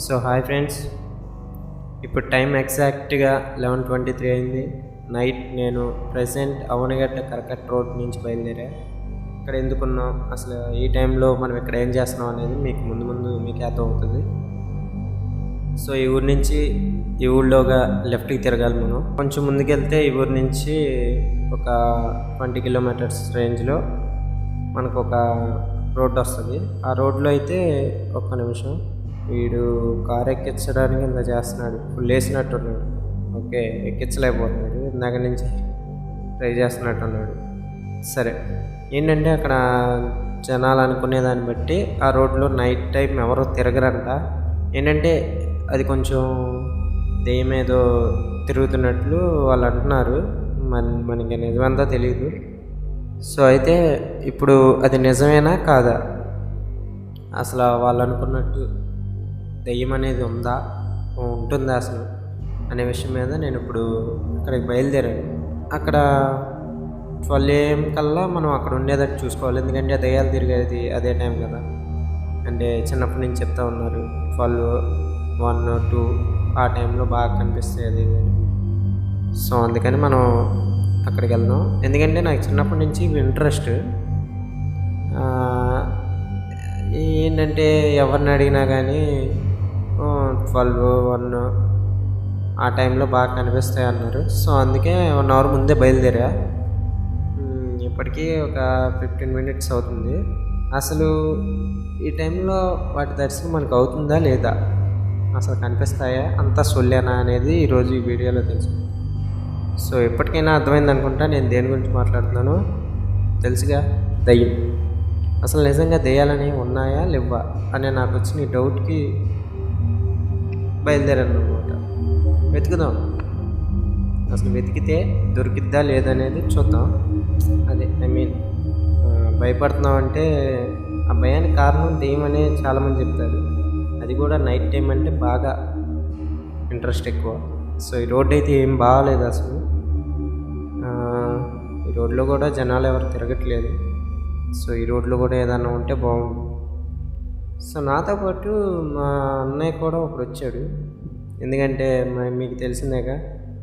So hi friends ఇప్పుడు time ఎగ్జాక్ట్గా eleven twenty three అయింది. నైట్ నేను ప్రజెంట్ అవనగడ్డ కరకట్ రోడ్ నుంచి బయలుదేరా. ఇక్కడ ఎందుకున్నాం? అసలు ఈ టైంలో మనం ఇక్కడ ఏం చేస్తున్నాం అనేది మీకు ముందు ముందు మీకు అర్థం అవుతుంది సో ఈ ఊరి నుంచి ఈ ఊళ్ళోగా లెఫ్ట్కి తిరగాలి మనం. కొంచెం ముందుకెళ్తే ఈ ఊరి నుంచి ఒక ట్వంటీ కిలోమీటర్స్ రేంజ్లో మనకు ఒక రోడ్డు వస్తుంది. ఆ రోడ్లో అయితే ఒక్క నిమిషం. వీడు కార్ ఎక్కించడానికి ఇంత చేస్తున్నాడు. ఫుల్ వేసినట్టున్నాడు ఓకే ఎక్కించలేకపోతున్నాడు. ఇందాక నుంచి ట్రై చేస్తున్నట్టున్నాడు. సరే. ఏంటంటే అక్కడ జనాలు అనుకునే దాన్ని బట్టి ఆ రోడ్లో నైట్ టైం ఎవరు తిరగరంట. ఏంటంటే అది కొంచెం దెయ్యం ఏదో తిరుగుతున్నట్లు వాళ్ళు అంటున్నారు. మన మనకి నిజమంతా తెలియదు సో అయితే ఇప్పుడు అది నిజమేనా కాదా? అసలు వాళ్ళు అనుకున్నట్టు దెయ్యం అనేది ఉందా? ఉంటుందా అసలు? అనే విషయం మీద నేను ఇప్పుడు అక్కడికి బయలుదేరాను. అక్కడ ట్వెల్వ్ ఏఎం కల్లా మనం అక్కడ ఉండేదట్టు చూసుకోవాలి. ఎందుకంటే దయ్యాలు తిరిగేది అదే టైం కదా. అంటే చిన్నప్పటి నుంచి చెప్తా ఉన్నారు. ట్వెల్వ్ వన్ టూ ఆ టైంలో బాగా కనిపిస్తుంది అని. సో అందుకని మనం అక్కడికి వెళ్దాం. ఎందుకంటే నాకు చిన్నప్పటి నుంచి ఇంట్రెస్ట్. ఏంటంటే ఎవరిని అడిగినా కానీ ట్వెల్వ్ వన్ ఆ టైంలో బాగా కనిపిస్తాయి అన్నారు. సో అందుకే వన్ అవర్ ముందే బయలుదేరా. ఇప్పటికీ ఒక ఫిఫ్టీన్ మినిట్స్ అవుతుంది. అసలు ఈ టైంలో వాటి దర్శనం మనకు అవుతుందా లేదా? అసలు కనిపిస్తాయా? అంతా సొల్లేనా అనేది ఈరోజు ఈ వీడియోలో తెలుసు. సో ఎప్పటికైనా అర్థమైంది అనుకుంటా నేను దేని గురించి మాట్లాడుతున్నాను. తెలుసుగా? దయ్యం. అసలు నిజంగా దెయ్యాలని ఉన్నాయా లేవా అనే నాకు వచ్చిన ఈ డౌట్కి బయలుదేరాను అనమాట వెతుకుదాం. అసలు వెతికితే దొరికిద్దా లేదనేది చూద్దాం. అదే ఐ మీన్ భయపడుతున్నాం అంటే ఆ భయానికి కారణం దెయ్యం చాలామంది చెప్తారు. అది కూడా నైట్ టైం అంటే బాగా ఇంట్రెస్ట్ ఎక్కువ. సో ఈ రోడ్ అయితే ఏం బాగాలేదు అసలు. ఈ రోడ్లో కూడా జనాలు ఎవరు తిరగట్లేదు. సో ఈ రోడ్లో కూడా ఏదన్నా ఉంటే బాగుంటుంది సో నాతో పాటు మా అన్నయ్య కూడా ఒకడు వచ్చాడు. ఎందుకంటే మీకు తెలిసిందేగా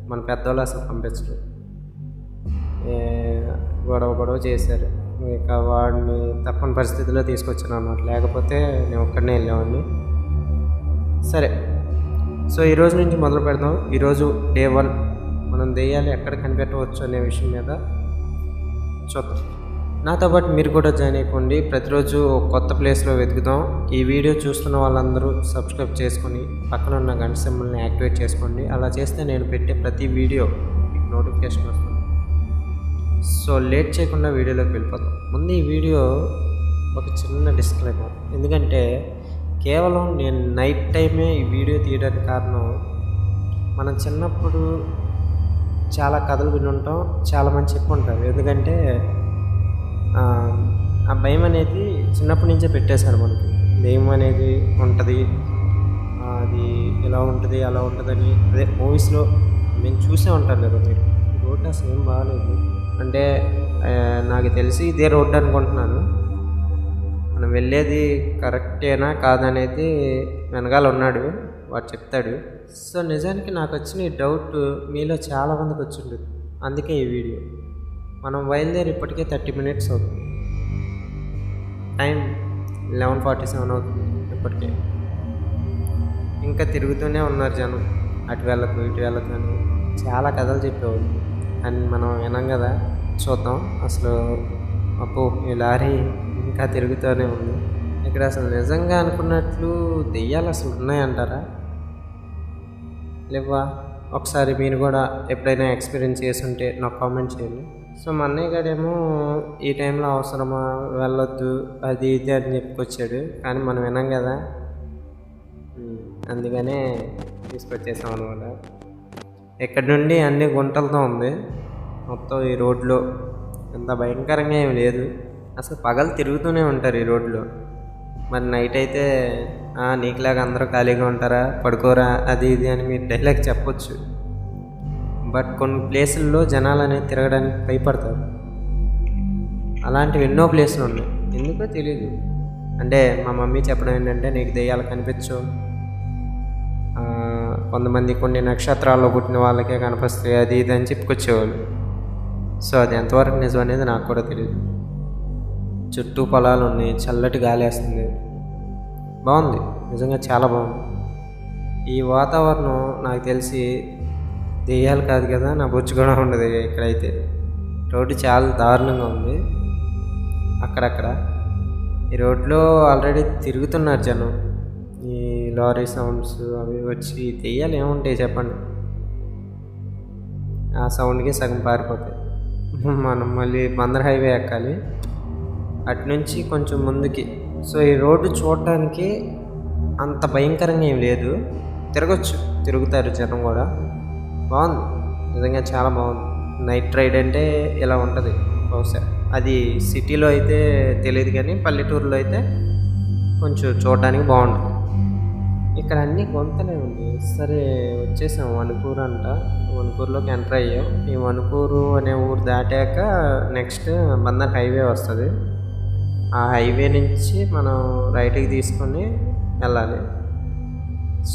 మన పెద్దవాళ్ళు అసలు పంపించరు. గొడవ గొడవ చేశారు. ఇక వాడిని తప్పని పరిస్థితిలో తీసుకొచ్చాను అన్నమాట. లేకపోతే నేను ఒక్కడనే వెళ్ళేవాడిని. సరే సో ఈరోజు నుంచి మొదలు పెడదాం. ఈరోజు డే వన్. మనం దెయ్యాలు ఎక్కడ కనిపెట్టవచ్చు అనే విషయం మీద చూద్దాం. నాతో పాటు మీరు కూడా జాయిన్ అయిపోండి. ప్రతిరోజు కొత్త ప్లేస్లో వెతుకుదాం. ఈ వీడియో చూస్తున్న వాళ్ళందరూ సబ్స్క్రైబ్ చేసుకొని పక్కన ఉన్న గంట సింబల్ని యాక్టివేట్ చేసుకోండి. అలా చేస్తే నేను పెట్టే ప్రతి వీడియో మీకు నోటిఫికేషన్ వస్తుంది. సో లేట్ చేయకుండా వీడియోలోకి వెళ్ళిపోతాం ముందు ఈ వీడియో ఒక చిన్న డిస్క్లైమర్. ఎందుకంటే కేవలం నేను నైట్ టైమే ఈ వీడియో తీయడానికి కారణం మనం చిన్నప్పుడు చాలా కథలు వినుంటాం. చాలామంది చెప్పి ఉంటారు ఎందుకంటే ఆ, భయం అనేది చిన్నప్పటి నుంచే పెట్టేశారు మనకి. దెయ్యం అనేది ఉంటుంది. అది ఇలా ఉంటుంది అలా ఉంటుందని. అదే మూవీస్లో మేము చూసే ఉంటాను కదా మీరు. రోడ్ అసలు ఏం బాగాలేదు అంటే నాకు తెలిసి ఇదే రోడ్డు అనుకుంటున్నాను. మనం వెళ్ళేది కరెక్టేనా కాదనేది వెనకాల ఉన్నాడు. వాడు చెప్తాడు. సో నిజానికి నాకు వచ్చిన ఈ డౌట్ మీలో చాలామందికి వచ్చిండదు అందుకే ఈ వీడియో. మనం బయలుదేరి ఇప్పటికే థర్టీ మినిట్స్ అవుతుంది. టైం లెవెన్ ఫార్టీ సెవెన్ అవుతుంది ఇప్పటికే. ఇంకా తిరుగుతూనే ఉన్నారు జనం. అటు వెళ్ళకు ఇటు వెళ్ళకు అని చాలా కథలు చెప్పేవాళ్ళు. అని మనం వినాం కదా చూద్దాం. అసలు అప్పు ఈ లారీ ఇంకా తిరుగుతూనే ఉంది. ఇక్కడ అసలు నిజంగా అనుకున్నట్లు దెయ్యాలు అసలు ఉన్నాయంటారా? లేవా ఒకసారి మీరు కూడా ఎప్పుడైనా ఎక్స్పీరియన్స్ చేసి ఉంటే నాకు కామెంట్ చేయండి. సో మా అన్నయ్య గారేమో ఈ టైంలో అవసరమా వెళ్ళొద్దు అది ఇది అని చెప్పుకొచ్చాడు. కానీ మనం వినాం కదా. అందుకనే తీసుకొచ్చేసాం అనమాట ఇక్కడ నుండి అన్ని గుంటలతో ఉంది. మొత్తం ఈ రోడ్లో. అంత భయంకరంగా ఏమి లేదు. అసలు పగలు తిరుగుతూనే ఉంటారు ఈ రోడ్లో. మరి నైట్ అయితే నీకులాగా అందరూ ఖాళీగా ఉంటారా? పడుకోరా? అది ఇది అని మీరు డైలాగ్ చెప్పొచ్చు. బట్ కొన్ని ప్లేసుల్లో జనాలు అనేది తిరగడానికి భయపడతారు. అలాంటివి ఎన్నో ప్లేసులు ఉన్నాయి. ఎందుకో తెలియదు అంటే మా మమ్మీ చెప్పడం ఏంటంటే నీకు దెయ్యాలు కనిపించవు. కొంతమంది కొన్ని నక్షత్రాల్లో పుట్టిన వాళ్ళకే కనిపిస్తాయి. అది ఇది అని చెప్పుకొచ్చేవాళ్ళు. సో అది ఎంతవరకు నిజం అనేది నాకు కూడా తెలియదు చుట్టూ పొలాలు ఉన్నాయి చల్లటి గాలి వేస్తుంది. బాగుంది. నిజంగా చాలా బాగుంది. ఈ వాతావరణం నాకు తెలిసి దెయ్యాలు కాదు కదా నా బొచ్చు కూడా ఉండదు ఇక్కడైతే. రోడ్డు చాలా దారుణంగా ఉంది. అక్కడక్కడ. ఈ రోడ్లో ఆల్రెడీ తిరుగుతున్నారు జనం. ఈ లారీ సౌండ్స్ అవి వచ్చి దెయ్యాలు ఏముంటాయి చెప్పండి? ఆ సౌండ్కి సగం పారిపోతాయి. మనం మళ్ళీ బందర్ హైవే ఎక్కాలి. అటు నుంచి కొంచెం ముందుకి. సో ఈ రోడ్డు చూడటానికి అంత భయంకరంగా ఏం లేదు. తిరగచ్చు. తిరుగుతారు జనం కూడా. బాగుంది. నిజంగా చాలా బాగుంది. నైట్ రైడ్ అంటే ఇలా ఉంటుంది? బహుశా అది సిటీలో అయితే తెలియదు కానీ పల్లెటూరులో అయితే కొంచెం చూడడానికి బాగుంటుంది. ఇక్కడ అన్ని గొంతలే ఉంది. సరే వచ్చేసాం వణుకూరు అంట. వణుకూరులోకి ఎంటర్ అయ్యాం. ఈ వణుకూరు అనే ఊరు దాటాక నెక్స్ట్ బందర్ హైవే వస్తుంది. ఆ హైవే నుంచి మనం రైట్కి తీసుకొని వెళ్ళాలి.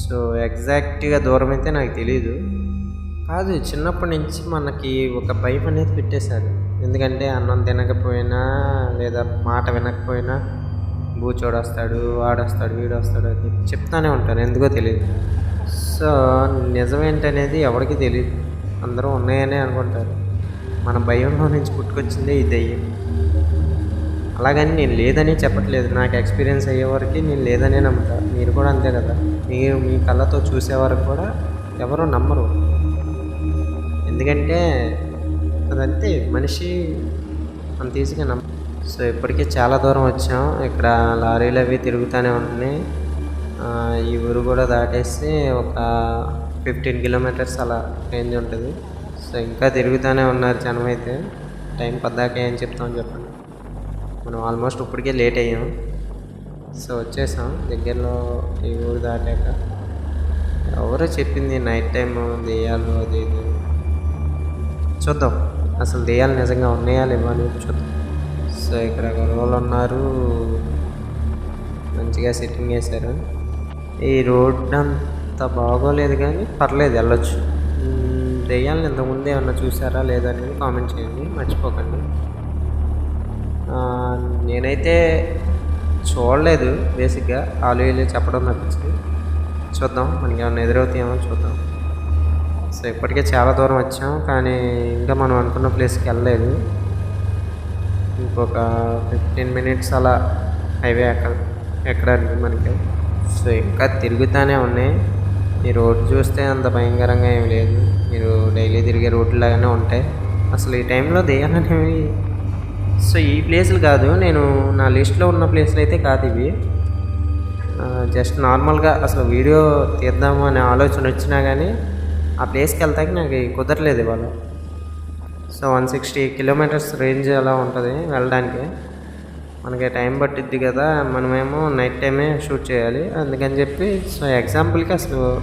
సో ఎగ్జాక్ట్గా దూరం అయితే నాకు తెలియదు కాదు చిన్నప్పటి నుంచి మనకి ఒక భయం అనేది పెట్టేశారు. ఎందుకంటే అన్నం తినకపోయినా లేదా మాట వినకపోయినా బూచోడు వస్తాడు వాడొస్తాడు వీడు వస్తాడు అని చెప్తానే ఉంటారు. ఎందుకో తెలియదు సో నిజమేంటనేది ఎవరికి తెలియదు అందరూ ఉన్నాయనే అనుకుంటారు. మన భయంలో నుంచి పుట్టుకొచ్చిందే ఈ దయ్యం. అలాగని నేను లేదని చెప్పట్లేదు. నాకు ఎక్స్పీరియన్స్ అయ్యే వరకు నేను లేదనే నమ్ముతా. మీరు కూడా అంతే కదా. మీరు మీ కళ్ళతో చూసేవారికి కూడా ఎవరు నమ్మరు. ఎందుకంటే అదంతే మనిషి అంత ఈజీగా నమ్మ సో ఇప్పటికే చాలా దూరం వచ్చాం. ఇక్కడ లారీలు అవి తిరుగుతూనే ఉంటున్నాయి ఈ ఊరు కూడా దాటేసి ఒక ఫిఫ్టీన్ కిలోమీటర్స్ అలా రేంజ్ ఉంటుంది. సో ఇంకా తిరుగుతూనే ఉన్నారు జనం అయితే టైం పద్దాక ఏం చెప్తామని చెప్పండి. మనం ఆల్మోస్ట్ ఇప్పటికే లేట్ అయ్యాం. సో వచ్చేసాం. దగ్గరలో ఈ ఊరు దాటాక. ఎవరో చెప్పింది నైట్ టైం దెయ్యాలు అది ఇది. చూద్దాం. అసలు దెయ్యాలు నిజంగా ఉన్నాయా లేవా అనేది చూద్దాం. సో ఇక్కడ గొడవలు ఉన్నారు. మంచిగా సెట్టింగ్ వేశారు ఈ రోడ్ అంత బాగోలేదు కానీ పర్లేదు వెళ్ళొచ్చు. దెయ్యాలను ఇంతకుముందు ఏమన్నా చూసారా లేదా అనేది కామెంట్ చేయండి మర్చిపోకండి. నేనైతే చూడలేదు బేసిక్గా ఆలు వీళ్ళు చెప్పడం తప్పించి చూద్దాం మనకి ఏమైనా ఎదురవుతాయేమో చూద్దాం. సో ఇప్పటికే చాలా దూరం వచ్చాం కానీ ఇంకా మనం అనుకున్న ప్లేస్కి వెళ్ళలేదు. ఇంకొక ఫిఫ్టీన్ మినిట్స్ అలా హైవే ఎక్క ఎక్కడానికి మనకి. సో ఇంకా తిరుగుతూనే ఉన్నాయి. ఈ రోడ్ చూస్తే అంత భయంకరంగా ఏం లేదు. మీరు డైలీ తిరిగే రోడ్లు లాగానే ఉంటాయి. అసలు ఈ టైంలో దెయ్యాలు అనేవి సో ఈ ప్లేసులు కాదు నేను నా లిస్ట్లో ఉన్న ప్లేసులు అయితే కాదు ఇవి. జస్ట్ నార్మల్గా అసలు వీడియో తీద్దాము అనే ఆలోచన వచ్చినా కానీ ఆ ప్లేస్కి వెళ్తాకి నాకు కుదరలేదు ఇవాళ. So one sixty kilometres range అలా ఉంటుంది వెళ్ళడానికి. మనకి టైం పట్టిద్ది కదా మనమేమో నైట్ టైమే షూట్ చేయాలి. అందుకని చెప్పి సో ఎగ్జాంపుల్కి అసలు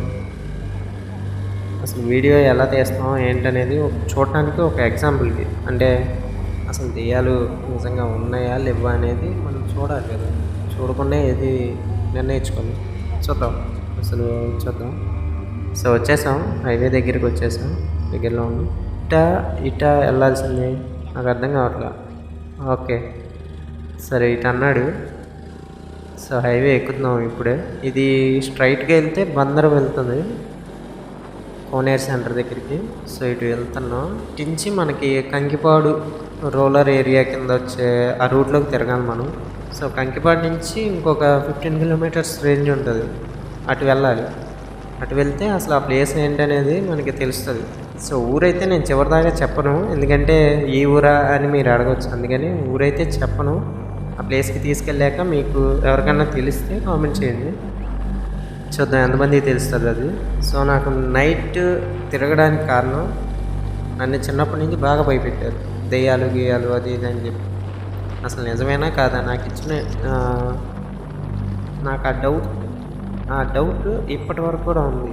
అసలు వీడియో ఎలా తీస్తాం ఏంటనేది చూడటానికి ఒక ఎగ్జాంపుల్కి అంటే అసలు దెయ్యాలు నిజంగా ఉన్నాయా లేవా అనేది మనం చూడాలి కదా. చూడకుండా ఏది నిర్ణయించుకోండి చూద్దాం. అసలు చూద్దాం. సో వచ్చేసాం. హైవే దగ్గరికి వచ్చేసాం. దగ్గరలో ఉంది. ఇట ఇట వెళ్ళాల్సింది. నాకు అర్థం కావట్లా? ఓకే. సరే ఇటు అన్నాడు. సో హైవే ఎక్కుతున్నాం ఇప్పుడే. ఇది స్ట్రైట్గా వెళ్తే బందర్ వెళ్తుంది. కోనేర్ సెంటర్ దగ్గరికి. సో ఇటు వెళ్తున్నాం. టించి మనకి కంకిపాడు రోలర్ ఏరియా కింద వచ్చే ఆ రూట్లోకి తిరగాలి మనం. సో కంకిపాడు నుంచి ఇంకొక ఫిఫ్టీన్ కిలోమీటర్స్ రేంజ్ ఉంటుంది. అటు వెళ్ళాలి. అటు వెళ్తే అసలు ఆ ప్లేస్ ఏంటనేది మనకి తెలుస్తుంది. సో ఊరైతే నేను చివరిదాకా చెప్పను. ఎందుకంటే ఈ ఊరా అని మీరు అడగవచ్చు అందుకని ఊరైతే చెప్పను. ఆ ప్లేస్కి తీసుకెళ్ళాక మీకు ఎవరికన్నా తెలిస్తే కామెంట్ చేయండి. చూద్దాం ఎంతమందికి తెలుస్తుంది అది. సో నాకు నైట్ తిరగడానికి కారణం నన్ను చిన్నప్పటి నుంచి బాగా భయపెట్టారు. దెయ్యాలు గీయాలు అది ఇది అని చెప్పి. అసలు నిజమేనా కాదా? నాకు ఇచ్చిన నాకు ఆ డౌట్ ఆ డౌట్ ఇప్పటి వరకు కూడా ఉంది.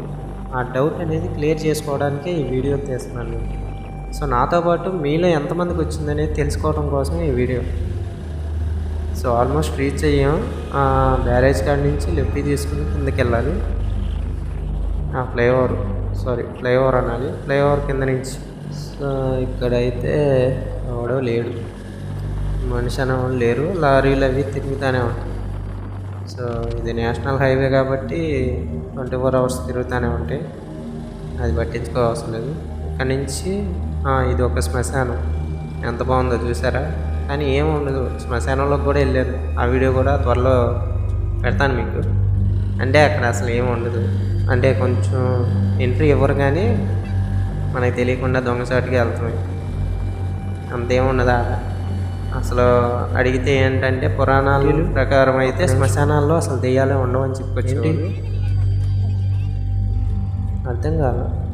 ఆ డౌట్ అనేది క్లియర్ చేసుకోవడానికే ఈ వీడియో తీస్తున్నాను నేను. సో నాతో పాటు మీలో ఎంతమందికి వచ్చిందనేది తెలుసుకోవడం కోసం ఈ వీడియో సో ఆల్మోస్ట్ రీచ్ అయ్యాం. బ్యారేజ్ కాడ నుంచి లెఫ్ట్ తీసుకుని కిందకి వెళ్ళాలి. ఆ ఫ్లైఓవర్ సారీ ఫ్లైఓవర్ అనాలి. ఫ్లైఓవర్ కింద నుంచి. సో ఇక్కడైతే ఎవడో లేడు. మనిషి అనేవాళ్ళు లేరు. లారీలు అవి తిరుగుతూనే ఉంటాయి. సో ఇది నేషనల్ హైవే కాబట్టి ట్వంటీ ఫోర్ అవర్స్ తిరుగుతూనే ఉంటాయి అది పట్టించుకోవాల్సిన లేదు ఇక్కడ నుంచి ఇది ఒక శ్మశానం. ఎంత బాగుందో చూసారా? కానీ ఏముండదు శ్మశానంలోకి కూడా వెళ్ళారు. ఆ వీడియో కూడా త్వరలో పెడతాను మీకు. అంటే అక్కడ అసలు ఏమి ఉండదు. అంటే కొంచెం ఎంట్రీ ఇవ్వరు కానీ మనకి తెలియకుండా దొంగసాటికి వెళ్తాం అంతేముండదు ఆడ అసలు అడిగితే ఏంటంటే పురాణాల ప్రకారం అయితే శ్మశానాల్లో అసలు దెయ్యాలే ఉండవని చెప్పుకొచ్చి అర్థం కాదు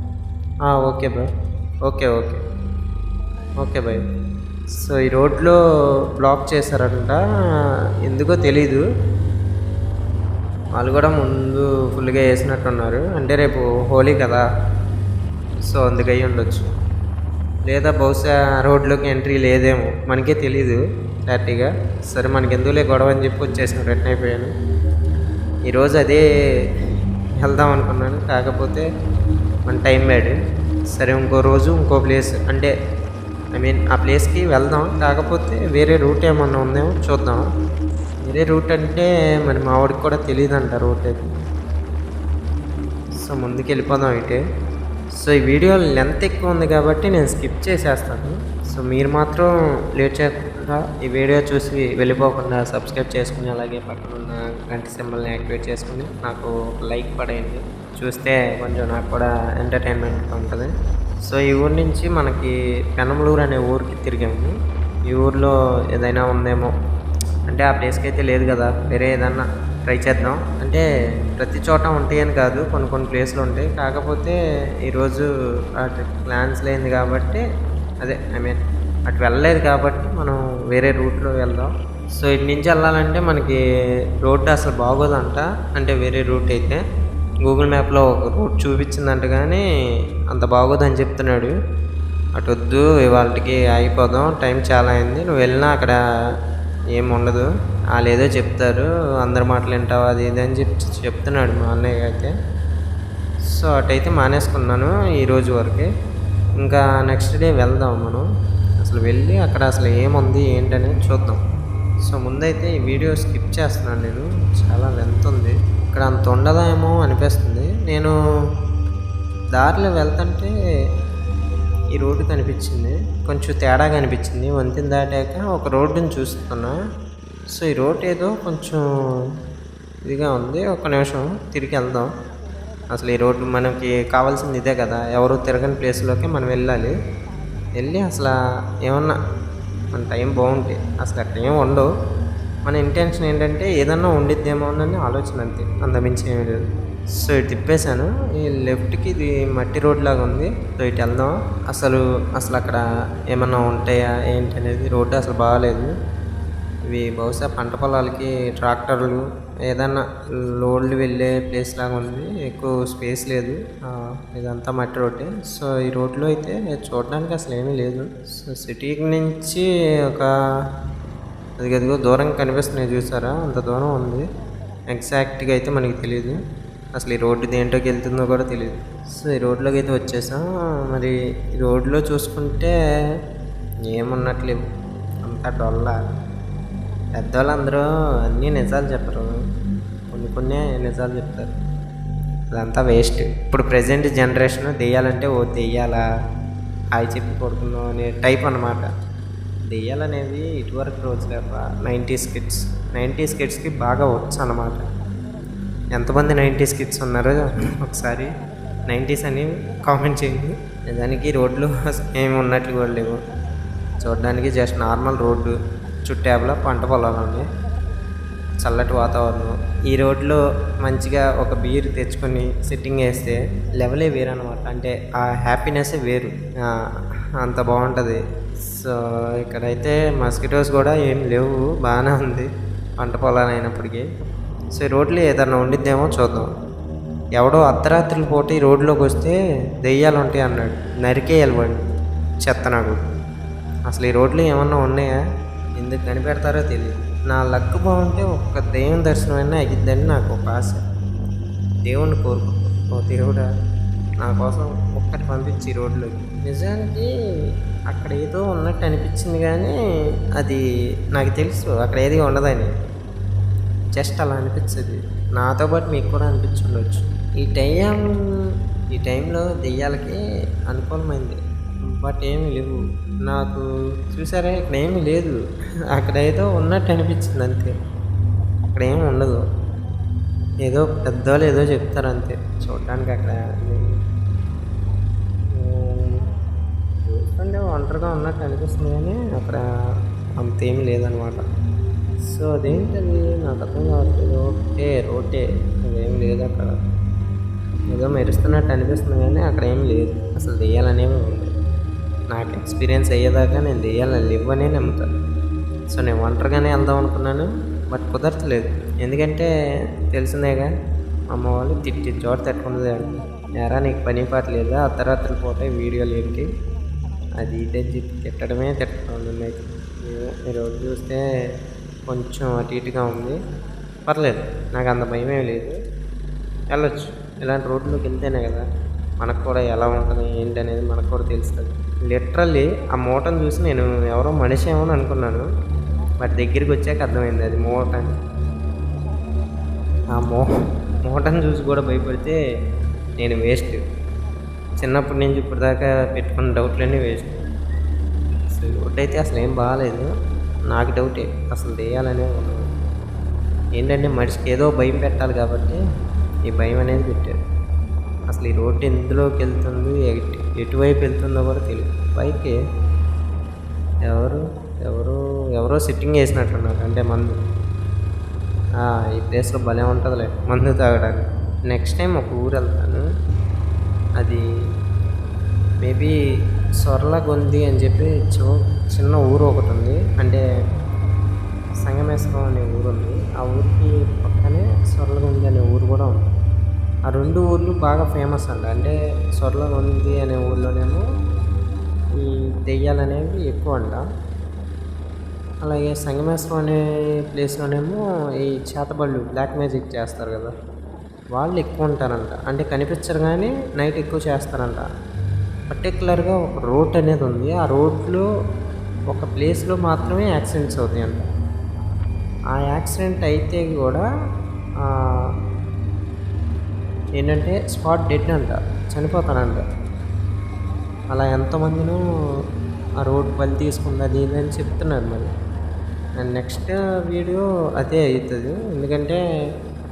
okay bro. Okay okay. Okay bye. So ఈ రోడ్లో బ్లాక్ చేశారంట. ఎందుకో తెలీదు. వాళ్ళు కూడా ముందు ఫుల్గా వేసినట్టున్నారు. అంటే రేపు హోలీ కదా. సో అందుకై ఉండొచ్చు. లేదా బహుశా రోడ్లోకి ఎంట్రీ లేదేమో. మనకే తెలీదు క్లారిటీగా సరే మనకి గొడవ అని చెప్పి వచ్చేసిన రిటర్న్ అయిపోయాను. ఈరోజు అదే వెళ్దాం అనుకున్నాను. కాకపోతే మన టైం బ్యాడ్ సరే ఇంకో రోజు ఇంకో ప్లేస్ అంటే ఐ మీన్ ఆ ప్లేస్కి వెళ్దాం. కాకపోతే వేరే రూట్ ఏమన్నా ఉందేమో చూద్దాం. వేరే రూట్ అంటే మరి మా వాడికి కూడా తెలియదంట రూట్ అయితే. సో ముందుకు వెళ్ళిపోదాం అయితే సో ఈ వీడియో లెంత్ ఎక్కువ ఉంది కాబట్టి నేను స్కిప్ చేసేస్తాను. సో మీరు మాత్రం లేట్ చేయకుండా ఈ వీడియో చూసి వెళ్ళిపోకుండా సబ్స్క్రైబ్ చేసుకుని అలాగే పక్కన ఉన్న గంట సింబల్ని యాక్టివేట్ చేసుకుని నాకు లైక్ పడేయండి. చూస్తే కొంచెం నాకు కూడా ఎంటర్టైన్మెంట్ ఉంటుంది. సో ఈ ఊరు నుంచి మనకి పెనమలూరు అనే ఊరికి తిరిగాము. ఈ ఊర్లో ఏదైనా ఉందేమో. అంటే ఆ ప్లేస్కి అయితే లేదు కదా. వేరే ఏదన్నా ట్రై చేద్దాం అంటే ప్రతి చోట ఉంటాయని కాదు కొన్ని కొన్ని ప్లేస్లు ఉంటాయి. కాకపోతే ఈరోజు అటు ప్లాన్స్ లేనిది కాబట్టి అదే ఐ మీన్ అటు వెళ్ళలేదు కాబట్టి మనం వేరే రూట్లో వెళ్దాం. సో ఇటు నుంచి వెళ్ళాలంటే మనకి రోడ్డు అసలు బాగోదంట. అంటే వేరే రూట్ అయితే. గూగుల్ మ్యాప్లో ఒక రూట్ చూపించిందంట కానీ అంత బాగోదని చెప్తున్నాడు. అటు వద్దు ఇవాళకి ఆగిపోదాం టైం చాలా అయింది. నువ్వు వెళ్ళినా అక్కడ ఏం ఉండదు వాళ్ళు ఏదో చెప్తారు అందరి మాటలు వింటావు అది ఇది అని చెప్పి చెప్తున్నాడు మా అన్నయ్య అయితే. సో అటైతే మానేసుకున్నాను ఈ రోజు వరకే. ఇంకా నెక్స్ట్ డే వెళ్దాం మనం. అసలు వెళ్ళి అక్కడ అసలు ఏముంది ఏంటనేది చూద్దాం. సో ముందైతే ఈ వీడియో స్కిప్ చేస్తున్నాను నేను. చాలా లెంత్ ఉంది. ఇక్కడ అంత ఉండదేమో అనిపిస్తుంది. నేను దారిలో వెళ్తుంటే ఈ రోడ్డు కనిపించింది. కొంచెం తేడా కనిపించింది వంతెన దాటాక ఒక రోడ్డుని చూస్తున్నా. సో ఈ రోడ్ ఏదో కొంచెం ఇదిగా ఉంది. ఒక నిమిషం తిరిగి వెళ్దాం. అసలు ఈ రోడ్డు మనకి కావాల్సింది ఇదే కదా. ఎవరు తిరగని ప్లేస్లోకి మనం వెళ్ళాలి. వెళ్ళి అసలు ఏమన్నా మన టైం బాగుంటే అసలు అక్కడ ఏం ఉండవు. మన ఇంటెన్షన్ ఏంటంటే ఏదన్నా ఉండిద్దేమో అని ఆలోచన అంతే. అందమించి ఏమీ లేదు. సో ఇటు తిప్పేశాను. ఈ లెఫ్ట్కి ఇది మట్టి రోడ్ లాగా ఉంది. సో ఇటు వెళ్దాం. అసలు అసలు అక్కడ ఏమన్నా ఉంటాయా ఏంటి అనేది రోడ్డు అసలు బాగాలేదు. ఇవి బహుశా పంట పొలాలకి ట్రాక్టర్లు ఏదన్నా లోడ్లు వెళ్ళే ప్లేస్ లాగా ఉంది. ఎక్కువ స్పేస్ లేదు. ఇదంతా మట్టి రోడ్డే. సో ఈ రోడ్లో అయితే చూడడానికి అసలు ఏమీ లేదు. సో సిటీకి నుంచి ఒక అదిగదిగో దూరం కనిపిస్తున్నాయి చూసారా? అంత దూరం ఉంది. ఎగ్జాక్ట్గా అయితే మనకి తెలియదు అసలు ఈ రోడ్డు దేంట్లోకి వెళ్తుందో కూడా తెలియదు సో ఈ రోడ్లోకి అయితే వచ్చేసాం. మరి ఈ రోడ్లో చూసుకుంటే ఏమున్నట్లేవు. అంతా డొల్ల. పెద్దవాళ్ళందరూ అన్నీ నిజాలు చెప్పరు. కొన్ని కొన్ని నిజాలు చెప్తారు. అదంతా వేస్ట్. ఇప్పుడు ప్రజెంట్ జనరేషన్ దెయ్యాలంటే ఓ దెయ్యాలా? హాయి చెప్పి కొడుకుందాం అనే టైప్ అనమాట దెయ్యాలనేవి ఇటువరకు రోజు లేక నైంటీస్ కిడ్స్. నైంటీస్ కిడ్స్కి బాగా వచ్చు అనమాట ఎంతమంది నైంటీస్ కిడ్స్ ఉన్నారో ఒకసారి నైంటీస్ అని కామెంట్ చేయండి. నిజానికి రోడ్లు ఏమి ఉన్నట్లు కూడా లేవు. చూడడానికి జస్ట్ నార్మల్ రోడ్డు చుట్టాపుల పంట పొలాలు ఉన్నాయి. చల్లటి వాతావరణం. ఈ రోడ్లో మంచిగా ఒక బీర్ తెచ్చుకొని సిట్టింగ్ వేస్తే లెవెలే వేరు అనమాట అంటే ఆ హ్యాపీనెస్ వేరు. అంత బాగుంటుంది. సో ఇక్కడైతే మస్కిటోస్ కూడా ఏం లేవు. బాగానే ఉంది. పంట పొలాలు అయినప్పటికీ. సో ఈ రోడ్లు ఏదన్నా ఉండిద్దేమో చూద్దాం. ఎవడో అర్ధరాత్రుల పూట ఈ రోడ్లోకి వస్తే దెయ్యాలు ఉంటాయి అన్నాడు. నరికేయాలి వాడిని చెత్తనాడు. అసలు ఈ రోడ్లు ఏమన్నా ఉన్నాయా? ఎందుకు కనిపెడతారో తెలియదు నా లక్ బాగుంటే ఒక్క దైవం దర్శనం అయ్యిద్దని నాకు ఒక ఆశ. దేవుణ్ణి కోరుకుంటాను ఓ దేవుడా నా కోసం ఒక్కటి పంపించి ఈ రోడ్లోకి నిజానికి అక్కడ ఏదో ఉన్నట్టు అనిపించింది కానీ అది నాకు తెలుసు. అక్కడ ఏది ఉండదని. జస్ట్ అలా అనిపించదు నాతో పాటు మీకు కూడా అనిపించుండొచ్చు ఈ టైం ఈ టైంలో దెయ్యాలకి అనుకూలమైంది. బట్ ఏమి లేవు. నాకు చూసారా ఇక్కడ ఏమీ లేదు. అక్కడ ఏదో ఉన్నట్టు అనిపించింది అంతే. అక్కడ ఏమి ఉండదు. ఏదో పెద్దవాళ్ళు ఏదో చెప్తారు అంతే. చూడడానికి అక్కడ చూస్తుంటే ఒంటరిగా ఉన్నట్టు అనిపిస్తుంది కానీ అక్కడ అంతేమీ లేదనమాట. సో అదేంటది? నాకు అర్థం కావట్లేదు. ఓకే రోటే. అదేం లేదు అక్కడ. ఏదో మెరుస్తున్నట్టు అనిపిస్తుంది కానీ అక్కడ ఏం లేదు. అసలు దెయ్యాలనేవి ఉంది నాకు ఎక్స్పీరియన్స్ అయ్యేదాకా నేను దెయ్యాలని లేవనే నమ్ముతాను సో నేను ఒంటరిగానే వెళ్దాం అనుకున్నాను బట్ కుదరట్లేదు. ఎందుకంటే తెలిసిందేగా అమ్మ వాళ్ళు తిట్టి చోట తట్టుకున్నది ఎరా నీకు పని పాట లేదా? అర్ధరాత్రులు పోతే వీడియోలు ఏంటి? అది ఇది తిట్టడమే తిట్టడం అయితే ఈరోజు రోజు చూస్తే కొంచెం అటు ఇటుగా ఉంది. పర్లేదు నాకు అంత భయమే లేదు. వెళ్ళొచ్చు. ఇలాంటి రోడ్లోకి వెళ్తేనే కదా మనకు కూడా ఎలా ఉంటుంది ఏంటి అనేది మనకు కూడా తెలుస్తుంది. లిటరల్లీ ఆ మూటను చూసి నేను ఎవరో మనిషి ఏమో అని అనుకున్నాను. బట్ దగ్గరికి వచ్చాక అర్థమైంది అది మూట అని. ఆ మూ మూటను చూసి కూడా భయపడితే నేను వేస్ట్. చిన్నప్పటి నుంచి ఇప్పటిదాకా దాకా పెట్టుకున్న డౌట్లన్నీ వేస్ట్. అసలు రోడ్ అయితే అసలు ఏం బాగాలేదు నాకు డౌటే. అసలు వేయాలనే ఉన్నాను ఏంటంటే మనిషికి ఏదో భయం పెట్టాలి కాబట్టి ఈ భయం అనేది పెట్టారు. అసలు ఈ రోడ్డు ఎందులోకి వెళ్తుంది ఎటు ఎటువైపు వెళ్తుందో కూడా తెలియదు పైకి ఎవరు ఎవరు ఎవరో సిట్టింగ్ వేసినట్టున్నారు. అంటే మందు. ఈ ప్లేస్లో భలే ఉంటుందిలే మందు తాగడానికి. నెక్స్ట్ టైం ఒక ఊరు వెళ్తాను. అది మేబీ సొర్లగొంది అని చెప్పి చో చిన్న ఊరు ఒకటి ఉంది. అంటే సంగమేశ్వరం అనే ఊరు ఉంది. ఆ ఊరికి పక్కనే సొర్లగొంది అనే ఊరు కూడా ఉంది. ఆ రెండు ఊర్లు బాగా ఫేమస్ అంట. అంటే సొర్లగొంది అనే ఊర్లోనేమో ఈ దెయ్యాలు అనేవి ఎక్కువ అంట. అలాగే సంగమేశ్వరం అనే ప్లేస్లోనేమో ఈ చేతబళ్ళు బ్లాక్ మ్యాజిక్ చేస్తారు కదా. వాళ్ళు ఎక్కువ ఉంటారంట. అంటే కనిపించరు కానీ నైట్ ఎక్కువ చేస్తారంట. పర్టికులర్గా ఒక రోడ్ అనేది ఉంది. ఆ రోడ్లో ఒక ప్లేస్లో మాత్రమే యాక్సిడెంట్స్ అవుతాయంట. ఆ యాక్సిడెంట్ అయితే కూడా ఏంటంటే స్పాట్ డెడ్ అంట చనిపోతానంట. అలా ఎంతమందినో ఆ రోడ్ బలి తీసుకుంది అది అని చెప్తున్నారు మరి. అండ్ నెక్స్ట్ వీడియో అదే అవుతుంది. ఎందుకంటే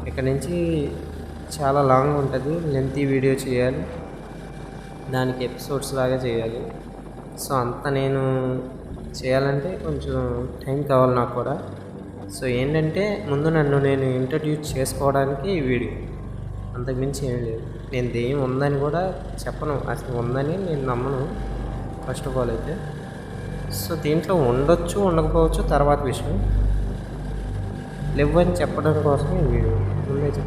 ఇక్కడ నుంచి చాలా లాంగ్ ఉంటుంది లెంతీ వీడియో చేయాలి. దానికి ఎపిసోడ్స్ లాగా చేయాలి. సో అంత నేను చేయాలంటే కొంచెం టైం కావాలి నాకు కూడా. సో ఏంటంటే ముందు నన్ను నేను ఇంట్రడ్యూస్ చేసుకోవడానికి ఈ వీడియో. అంతకుమించి ఏం లేదు. నేను దెయ్యం ఉందని కూడా చెప్పను. అసలు ఉందని నేను నమ్మను. ఫస్ట్ ఆఫ్ ఆల్ అయితే. సో దీంట్లో ఉండొచ్చు ఉండకపోవచ్చు తర్వాత విషయం. లేవని చెప్పడం కోసం ఈ వీడియో. ముందే